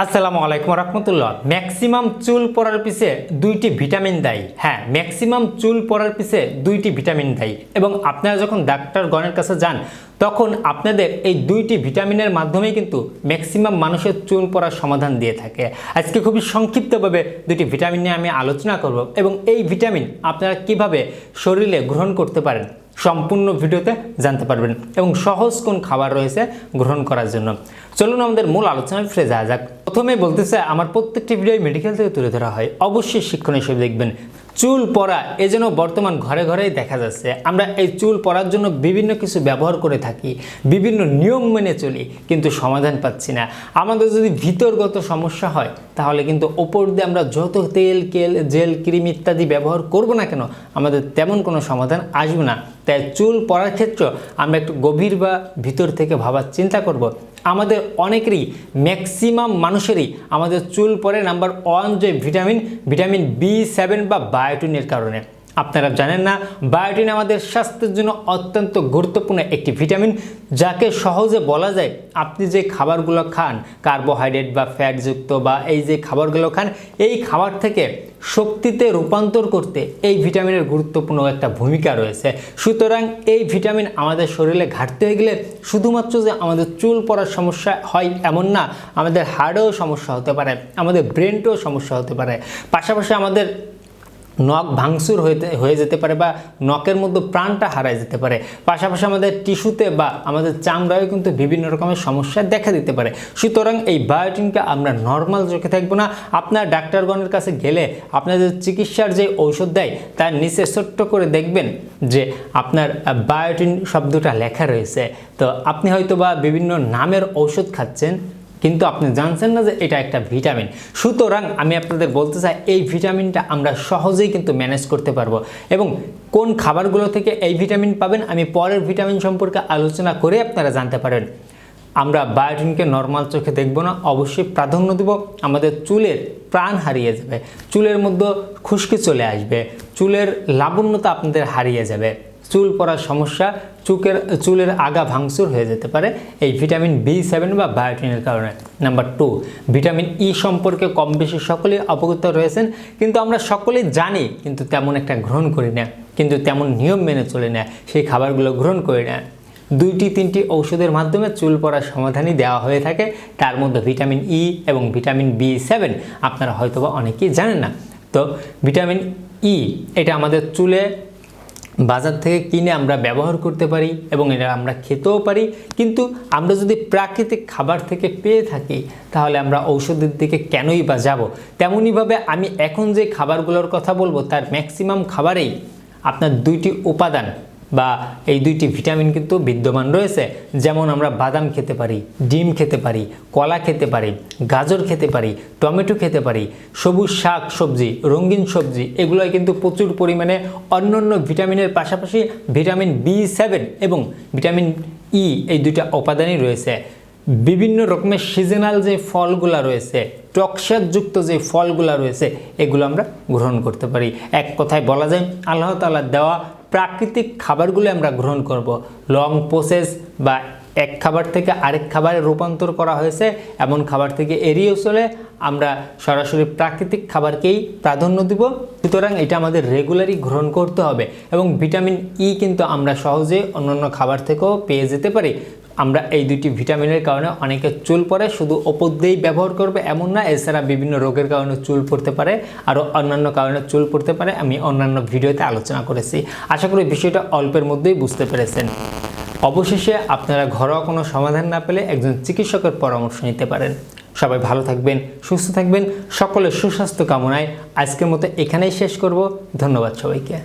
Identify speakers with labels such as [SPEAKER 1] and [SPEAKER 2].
[SPEAKER 1] আসসালামু আলাইকুম রহমতুল্লাহ। ম্যাক্সিমাম চুল পড়ার পিছে দুইটি ভিটামিন দায়ী। হ্যাঁ ম্যাক্সিমাম চুল পড়ার পিছে দুইটি ভিটামিন দায়ী। এবং আপনারা যখন ডাক্তার গণের কাছে যান, তখন আপনাদের এই দুইটি ভিটামিনের মাধ্যমেই কিন্তু ম্যাক্সিমাম মানুষের চুল পড়ার সমাধান দিয়ে থাকে। আজকে খুবই সংক্ষিপ্তভাবে দুইটি ভিটামিন নিয়ে আমি আলোচনা করব এবং এই ভিটামিন আপনারা কীভাবে শরীরে গ্রহণ করতে পারেন সম্পূর্ণ ভিডিওতে জানতে পারবেন এবং সহজ কোন খাবার রয়েছে গ্রহণ করার জন্য। চলুন আমাদের মূল আলোচনায় ফিরে যাওয়া যাক। প্রথমে বলতেছে, আমার প্রত্যেকটি ভিডিও মেডিকেল থেকে তুলে ধরা হয়। অবশ্যই শিক্ষণ হিসেবে দেখবেন। চুল পড়া, এ যেন বর্তমান ঘরে ঘরেই দেখা যাচ্ছে। আমরা এই চুল পড়ার জন্য বিভিন্ন কিছু ব্যবহার করে থাকি, বিভিন্ন নিয়ম মেনে চলি, কিন্তু সমাধান পাচ্ছি না। আমাদের যদি ভিতরগত সমস্যা হয়, তাহলে কিন্তু ওপর দিয়ে আমরা যত তেল, কেল, জেল, ক্রিম ইত্যাদি ব্যবহার করব না কেন, আমাদের তেমন কোনো সমাধান আসবে না। তাই চুল পড়ার ক্ষেত্রে আমরা একটু গভীর বা ভিতর থেকে ভাবার চিন্তা করব। আমাদের অনেকেরই ম্যাক্সিমাম মানুষেরই আমাদের চুল পরে নাম্বার ওয়ান যে ভিটামিন ভিটামিন বি সেভেন বা বায়োটিনের কারণে। আপনারা জানেন না, বায়োটিন আমাদের স্বাস্থ্যের জন্য অত্যন্ত গুরুত্বপূর্ণ একটি ভিটামিন, যাকে সহজে বলা যায় আপনি যে খাবারগুলো খান, কার্বোহাইড্রেট বা ফ্যাটযুক্ত বা এই যে খাবারগুলো খান, এই খাবার থেকে শক্তিতে রূপান্তর করতে এই ভিটামিনের গুরুত্বপূর্ণ একটা ভূমিকা রয়েছে। সুতরাং এই ভিটামিন আমাদের শরীরে ঘাটতি হয়ে গেলে শুধুমাত্র যে আমাদের চুল পড়ার সমস্যা হয় এমন না, আমাদের হার্টেও সমস্যা হতে পারে, আমাদের ব্রেনটেও সমস্যা হতে পারে। পাশাপাশি আমাদের নখ ভাঙচুর হইতে, হয়ে যেতে পারে বা নখের মধ্যে প্রাণটা হারায় যেতে পারে। পাশাপাশি আমাদের টিস্যুতে বা আমাদের চামড়ায় কিন্তু বিভিন্ন রকমের সমস্যা দেখা দিতে পারে। সুতরাং এই বায়োটিনকে আমরা নর্মাল চোখে থাকব না। আপনার ডাক্তারগণের কাছে গেলে আপনাদের চিকিৎসার যে ঔষধ দেয়, তার নিচে ছোট্ট করে দেখবেন যে আপনার বায়োটিন শব্দটা লেখা রয়েছে। তো আপনি হয়তো বা বিভিন্ন নামের ঔষধ খাচ্ছেন কিন্তু আপনি জানছেন না যে এটা একটা ভিটামিন। সুতরাং আমি আপনাদের বলতে চাই, এই ভিটামিনটা আমরা সহজেই কিন্তু ম্যানেজ করতে পারব। এবং কোন খাবারগুলো থেকে এই ভিটামিন পাবেন, আমি পরের ভিটামিন সম্পর্কে আলোচনা করে আপনারা জানতে পারেন। আমরা বায়োটিনকে নর্মাল চোখে দেখব না, অবশ্যই প্রাধান্য দেব, আমাদের চুলের প্রাণ হারিয়ে যাবে। চুলের মধ্যে খুশকি চলে আসবে, চুলের লাবণ্যতা আপনাদের হারিয়ে যাবে। চুল পড়ার সমস্যা চুকের, চুলের আগা ভাঙচুর হয়ে যেতে পারে এই ভিটামিন বি সেভেন বা বায়োটিনের কারণে। নাম্বার টু ভিটামিন ই সম্পর্কে কম বেশি সকলেই অবগত রয়েছেন, কিন্তু আমরা সকলেই জানি, কিন্তু তেমন একটা গ্রহণ করি না, কিন্তু তেমন নিয়ম মেনে চলে না, সেই খাবারগুলো গ্রহণ করি না। দুইটি, তিনটি ঔষধের মাধ্যমে চুল পড়ার সমাধানই দেওয়া হয়ে থাকে, তার মধ্যে ভিটামিন ই এবং ভিটামিন বি সেভেন আপনারা হয়তোবা অনেকেই জানেন না। তো ভিটামিন ই এটা আমাদের চুলে বাজার থেকে কিনে আমরা ব্যবহার করতে পারি এবং এটা আমরা খেতেও পারি। কিন্তু আমরা যদি প্রাকৃতিক খাবার থেকে পেয়ে থাকি, তাহলে আমরা ঔষধের দিকে কেনই বা যাব? তেমনইভাবে আমি এখন যে খাবারগুলোর কথা বলব, তার ম্যাক্সিমাম খাবারেই আপনার দুইটি উপাদান। বা এই দুইটি ভিটামিন কিন্তু বিদ্যমান রয়েছে। যেমন আমরা বাদাম খেতে পারি, ডিম খেতে পারি, কলা খেতে পারি, গাজর খেতে পারি, টমেটো খেতে পারি, সবুজ শাক সবজি, রঙিন সবজি, এগুলোয় কিন্তু প্রচুর পরিমাণে অন্যান্য ভিটামিনের পাশাপাশি ভিটামিন বি সেভেন এবং ভিটামিন ই এই দুইটা উপাদানই রয়েছে। বিভিন্ন রকমের সিজনাল যে ফলগুলা রয়েছে টক্সারযুক্ত যে ফলগুলা রয়েছে, এগুলো আমরা গ্রহণ করতে পারি। এক কথায় বলা যায়, আল্লাহ তাআলার দেওয়া প্রাকৃতিক খাবারগুলো আমরা গ্রহণ করব। লং প্রসেস বা এক খাবার থেকে আরেক খাবারে রূপান্তর করা হয়েছে, এমন খাবার থেকে এড়িয়ে চলে আমরা সরাসরি প্রাকৃতিক খাবারকেই প্রাধান্য দিব। সুতরাং এটা আমাদের রেগুলারই গ্রহণ করতে হবে এবং ভিটামিন ই কিন্তু আমরা সহজে অন্যান্য খাবার থেকেও পেয়ে যেতে পারি। আমরা এই দুটি ভিটামিনের কারণে অনেকে চুল পড়ে শুধু ওপর দিয়েই ব্যবহার করবে এমন না, এছাড়া বিভিন্ন রোগের কারণে চুল পড়তে পারে আরও অন্যান্য কারণে চুল পড়তে পারে, আমি অন্যান্য ভিডিওতে আলোচনা করেছি। আশা করি বিষয়টা অল্পের মধ্যেই বুঝতে পেরেছেন। অবশেষে আপনারা ঘরোয়া কোনো সমাধান না পেলে একজন চিকিৎসকের পরামর্শ নিতে পারেন। সবাই ভালো থাকবেন, সুস্থ থাকবেন, সকলের সুস্বাস্থ্য কামনায় আজকের মতো এখানেই শেষ করব। ধন্যবাদ সবাইকে।